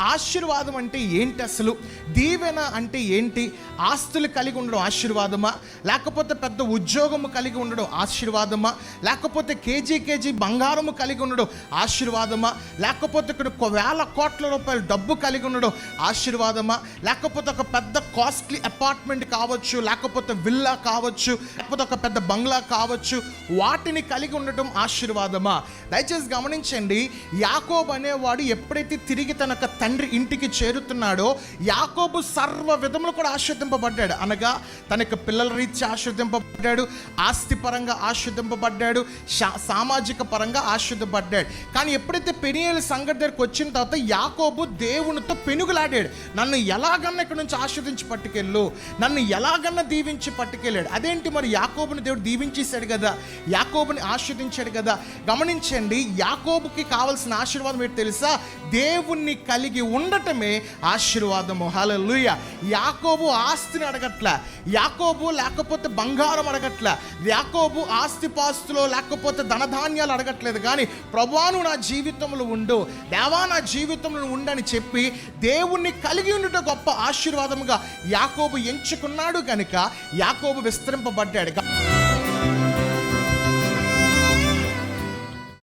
ఆశీర్వాదం అంటే ఏంటి అసలు? దీవెన అంటే ఏంటి? ఆస్తులు కలిగి ఉండడం ఆశీర్వాదమా? లేకపోతే పెద్ద ఉద్యోగము కలిగి ఉండడం ఆశీర్వాదమా? లేకపోతే కేజీ కేజీ బంగారము కలిగి ఉండడం ఆశీర్వాదమా? లేకపోతే ఇక్కడ ఒక వేల కోట్ల రూపాయల డబ్బు కలిగి ఉండడం ఆశీర్వాదమా? లేకపోతే ఒక పెద్ద కాస్ట్లీ అపార్ట్మెంట్ కావచ్చు లేకపోతే విల్లా కావచ్చు లేకపోతే ఒక పెద్ద బంగ్లా కావచ్చు వాటిని కలిగి ఉండటం ఆశీర్వాదమా? దయచేసి గమనించండి యాకోబ్ అనేవాడు ఎప్పుడైతే తిరిగి తన యొక్క తండ్రి ఇంటికి చేరుతున్నాడో యాకోబు సర్వ విధములు కూడా ఆశ్రదింపబడ్డాడు. అనగా తన యొక్క పిల్లల రీత్యా ఆశ్రదింపబడ్డాడు ఆస్తిపరంగా ఆశ్రదింపబడ్డాడు సామాజిక పరంగా ఆశ్రదింపబడ్డాడు. కానీ ఎప్పుడైతే పెనియేలు సంగతి దగ్గరికి వచ్చిన తర్వాత యాకోబు దేవునితో పెనుగులాడాడు. నన్ను ఎలాగన్నా ఇక్కడ నుంచి ఆశ్రదించి పట్టుకెళ్ళు నన్ను ఎలాగన్నా దీవించి పట్టుకెళ్ళాడు. అదేంటి మరి యాకోబుని దేవుడు దీవించేశాడు కదా? యాకోబుని ఆశ్రదించాడు కదా? గమనించండి యాకోబుకి కావాల్సిన ఆశీర్వాదం ఏంటి తెలుసా? దేవుణ్ణి కలిగి ఉండటమే ఆశీర్వాదము. హలలుయ యాకోబు ఆస్తిని అడగట్ల. యాకోబు లేకపోతే బంగారం అడగట్ల. యాకోబు ఆస్తిపాస్తులో లేకపోతే ధనధాన్యాలు అడగట్లేదు. కానీ ప్రభాను నా జీవితంలో ఉండు. దేవా నా జీవితంలో ఉండని చెప్పి దేవుణ్ణి కలిగి ఉండుట గొప్ప ఆశీర్వాదముగా యాకోబు ఎంచుకున్నాడు కనుక యాకోబు విస్తరింపబడ్డాడు.